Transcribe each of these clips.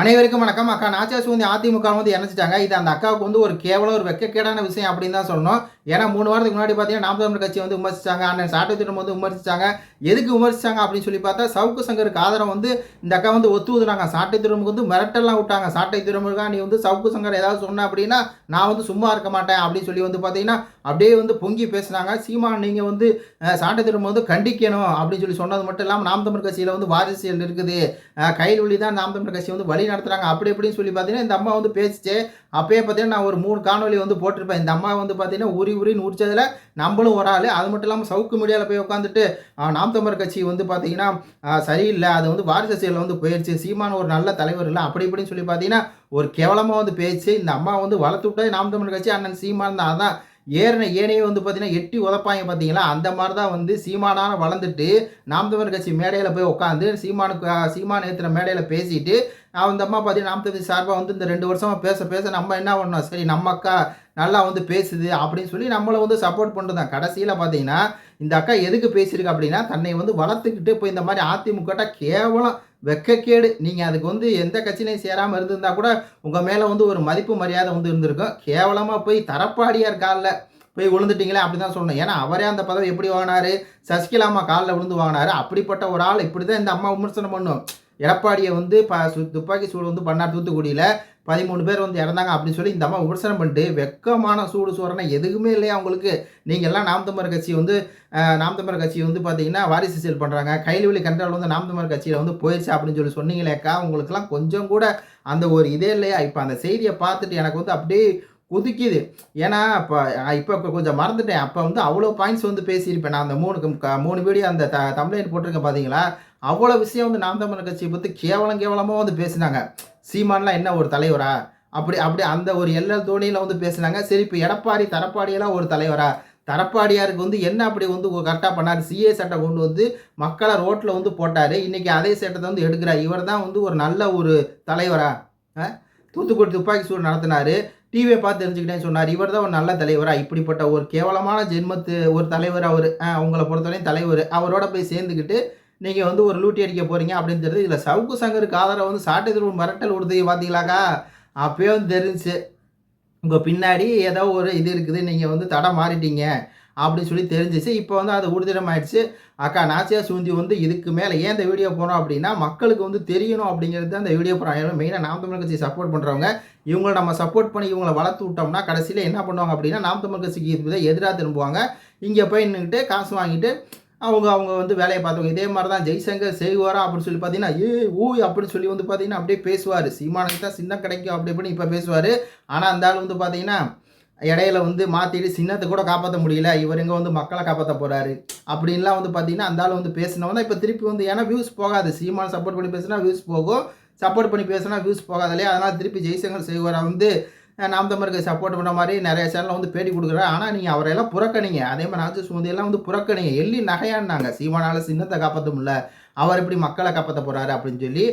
அனைவருக்கும் வணக்கம். அக்கா நாச்சாசு வந்து அதிமுக வந்து இணைச்சிட்டாங்க. இது அந்த அக்காவுக்கு வந்து ஒரு கேவலம் ஒரு வெக்கக்கேடான விஷயம் அப்படின்னு தான் சொல்லணும். ஏன்னா மூணு வாரத்துக்கு முன்னாடி பார்த்தீங்கன்னா நாம் தமிழர் கட்சி வந்து விமர்சிச்சாங்க. அண்ணன் சாட்டை திட்டம் வந்து விமர்சிச்சாங்க. எதுக்கு விமர்சிச்சாங்க அப்படின்னு சொல்லி பார்த்தா சவுக்கு சங்கருக்கு ஆதரவு வந்து இந்த அக்கா வந்து ஒத்து ஊதுனாங்க சாட்டை திருமுக வந்து மிரட்டெல்லாம் விட்டாங்க. சாட்டை திருமுருகா நீ வந்து சவுக்கு சங்கர் ஏதாவது சொன்ன அப்படின்னா நான் வந்து சும்மா இருக்க மாட்டேன் அப்படின்னு சொல்லி வந்து பார்த்தீங்கன்னா அப்படியே வந்து பொங்கி பேசுனாங்க. சீமான் நீங்கள் வந்து சாட்டை திரும்ப வந்து கண்டிக்கணும் அப்படின்னு சொல்லி சொன்னது மட்டும் இல்லாமல் நாம் தமிழர் கட்சியில் வந்து வாரிசியல் இருக்குது. கையில் உள்ளி தான் நாம் தமிழர் கட்சி வந்து வழி நடத்துகிறாங்க அப்படி இப்படின்னு சொல்லி பார்த்தீங்கன்னா இந்த அம்மா வந்து பேசிச்சு. அப்பயே பார்த்தீங்கன்னா நான் ஒரு மூணு காணொலி வந்து போட்டிருப்பேன். இந்த அம்மா வந்து பார்த்தீங்கன்னா உரி உரின்னு உரிச்சதில் நம்மளும் ஒரு ஆள். அது மட்டும் இல்லாமல் சவுக்கு மீடியாவில் போய் உட்காந்துட்டு நாம் தமிழர் கட்சி வந்து பார்த்தீங்கன்னா சரியில்லை. அது வந்து வாரிசு வந்து போயிடுச்சு சீமான ஒரு நல்ல தலைவர் இல்லை. அப்படி இப்படின்னு சொல்லி பார்த்தீங்கன்னா ஒரு கேவலமாக வந்து பேச்சு. இந்த அம்மா வந்து வளர்த்து விட்டே நாம் தமிழர் கட்சி. அண்ணன் சீமான் தான். அதான் ஏறின ஏனையே வந்து பார்த்தீங்கன்னா எட்டி உதப்பாங்க பார்த்தீங்களா அந்த மாதிரி தான் வந்து சீமானான வளர்ந்துட்டு நாம் தமிழர் கட்சி மேடையில் போய் உட்காந்து சீமானுக்கு சீமான ஏற்றுற மேடையில் பேசிட்டு அந்த அம்மா பார்த்தீங்கன்னா நாம் தமிழ் சார்பாக வந்து இந்த ரெண்டு வருஷமாக பேச பேச நம்ம என்ன பண்ணோம்? சரி நம்ம அக்கா நல்லா வந்து பேசுது அப்படின்னு சொல்லி நம்மளை வந்து சப்போர்ட் பண்ணுறது தான் கடைசியில் பார்த்தீங்கன்னா இந்த அக்கா எதுக்கு பேசியிருக்கு அப்படின்னா தன்னை வந்து வளர்த்துக்கிட்டு இப்போ இந்த மாதிரி அதிமுகட்ட கேவலம் வெக்கக்கேடு. நீங்கள் அதுக்கு வந்து எந்த கட்சியிலையும் சேராமல் இருந்திருந்தா கூட உங்கள் மேலே வந்து ஒரு மதிப்பு மரியாதை வந்து இருந்திருக்கும். கேவலமாக போய் தரப்பாடியார் காலில் போய் விழுந்துட்டீங்களே அப்படி தான் சொல்லணும். ஏன்னா அவரே அந்த பதவி எப்படி வாங்கினாரு? சசிகலா அம்மா காலில் விழுந்து வாங்கினாரு. அப்படிப்பட்ட ஒரு ஆள் இப்படி தான் இந்த அம்மா விமர்சனம் பண்ணும். எடப்பாடியை வந்து ப சு- துப்பாக்கி சூடு வந்து பண்ணார் தூத்துக்குடியில் பதிமூணு பேர் வந்து இறந்தாங்க அப்படின்னு சொல்லி இந்த அம்மா விமர்சனம் பண்ணிட்டு வெக்கமான சூடு சோறனை எதுவுமே இல்லையா உங்களுக்கு நீங்கள் எல்லாம் நாம் தமிழர் கட்சி வந்து நாம் தமிழர் கட்சி வந்து பார்த்தீங்கன்னா வாரிசு செயல் பண்ணுறாங்க கைலிவெளி கண்டால் வந்து நாம் தமிழர் கட்சியில் வந்து போயிடுச்சு அப்படின்னு சொல்லி சொன்னீங்களேக்கா உங்களுக்குலாம் கொஞ்சம் கூட அந்த ஒரு இதே இல்லையா? இப்போ அந்த செய்தியை பார்த்துட்டு எனக்கு வந்து அப்படியே குதிக்குது. ஏன்னா இப்போ இப்போ கொஞ்சம் மறந்துட்டேன். அப்போ வந்து அவ்வளோ பாயிண்ட்ஸ் வந்து பேசியிருப்பேன். நான் அந்த மூணு க- மூணு வீடியோ அந்த த தமிழ்நாடு போட்டிருக்கேன் பார்த்தீங்களா அவ்வளோ விஷயம் வந்து நாம் தமிழர் கட்சியை பற்றி கேவலம் கேவலமாக வந்து பேசினாங்க. சீமான்லாம் என்ன ஒரு தலைவரா? அப்படி அப்படி அந்த ஒரு எல்எல் தோணியில் வந்து பேசினாங்க. சரி இப்போ எடப்பாடி தரப்பாடியெல்லாம் ஒரு தலைவரா? தரப்பாடியாருக்கு வந்து என்ன அப்படி வந்து கரெக்டாக பண்ணார்? சிஏ சட்டை கொண்டு வந்து மக்களை ரோட்டில் வந்து போட்டார். இன்றைக்கி அதே சட்டத்தை வந்து எடுக்கிறார். இவர் தான் வந்து ஒரு நல்ல ஒரு தலைவரா? ஆ? தூத்துக்குடி துப்பாக்கி சூடு நடத்தினார். டிவியை பார்த்து தெரிஞ்சுக்கிட்டேன்னு சொன்னார். இவர் தான் ஒரு நல்ல தலைவராக இப்படிப்பட்ட ஒரு கேவலமான ஜென்மத்து ஒரு தலைவர் அவர். உங்களை பொறுத்தவரையும் தலைவர். அவரோட போய் சேர்ந்துக்கிட்டு நீங்கள் வந்து ஒரு லூட்டி அடிக்க போகிறீங்க அப்படின்னு தெரிஞ்சு இதில் சவுக்கு சங்கருக்கு ஆதரவு வந்து சாட்டை திரும்ப மிரட்டல் விடுது பார்த்தீங்களாக்கா அப்போயும் தெரிஞ்சு தெரிஞ்சுச்சு. உங்கள் பின்னாடி ஏதோ ஒரு இது இருக்குது. நீங்கள் வந்து தடை மாறிட்டீங்க. அப்படின்னு சொல்லி தெரிஞ்சிச்சு. இப்போ வந்து அது ஊர்திடம் ஆயிடுச்சு அக்கா நாசியா சூந்தி வந்து இதுக்கு மேலே ஏன் இந்த வீடியோ போனோம் அப்படின்னா மக்களுக்கு வந்து தெரியணும் அப்படிங்கிறது தான் இந்த வீடியோ போகிறோம் மெயினாக நாம் தமிழ் கட்சி சப்போர்ட் பண்ணுறவங்க இவங்களை நம்ம சப்போர்ட் பண்ணி இவங்களை வளர்த்து விட்டோம்னா கடைசியில் என்ன பண்ணுவாங்க அப்படின்னா நாம் தமிழ் கட்சிக்கு எதிராக திரும்புவாங்க. இங்கே போய் நின்றுட்டு காசு வாங்கிட்டு அவங்க அவங்க வந்து வேலையை பார்த்தவங்க இதே மாதிரி தான் ஜெய்சங்கர் செய்வாரா அப்படின்னு சொல்லி பார்த்தீங்கன்னா ஏ ஊய் அப்படின்னு சொல்லி வந்து பார்த்தீங்கன்னா அப்படியே பேசுவார். சீமானுக்கு தான் சின்ன கிடைக்கும் அப்படி இப்படின்னு இப்போ பேசுவார். ஆனால் அந்த ஆள் வந்து பார்த்தீங்கன்னா இடையில வந்து மாற்றிட்டு சின்னத்தை கூட காப்பாற்ற முடியல. இவர் இங்கே வந்து மக்களை காப்பாற்ற போகிறாரு அப்படின்லாம் வந்து பார்த்தீங்கன்னா அந்த ஆள் வந்து பேசினவங்க இப்போ திருப்பி வந்து ஏன்னா வியூஸ் போகாது. சீமான் சப்போர்ட் பண்ணி பேசினா வியூஸ் போகும். சப்போர்ட் பண்ணி பேசினா வியூஸ் போகாது இல்லையா? அதனால் திருப்பி ஜெய்சங்கர் செய்வாரா வந்து நாம் தமிழருக்கு சப்போர்ட் பண்ண மாதிரி நிறைய சேனலில் வந்து பேட்டி கொடுக்குறாரு. ஆனால் நீங்கள் அவரையெல்லாம் புறக்கணிங்க. அதே மாதிரி நாச்சு சுமந்தியெல்லாம் வந்து புறக்கணிங்க. எள்ளி நகையான்னாங்க. சீமானால சின்னத்தை காப்பாற்ற முடியல. அவர் எப்படி மக்களை காப்பாற்ற போகிறாரு அப்படின்னு சொல்லி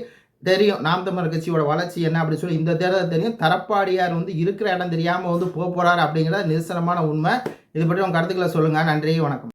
தெரியும். நாம் தமிழர் கட்சியோட வளர்ச்சி என்ன அப்படின்னு சொல்லி இந்த தேர்தல் தெரியும். தரப்பாடியார் வந்து இருக்கிற இடம் தெரியாமல் வந்து போக போகிறார் அப்படிங்கிறத நிதர்சனமான உண்மை. இது பற்றி உங்கள் கருத்துக்களை சொல்லுங்கள் நன்றி வணக்கம்.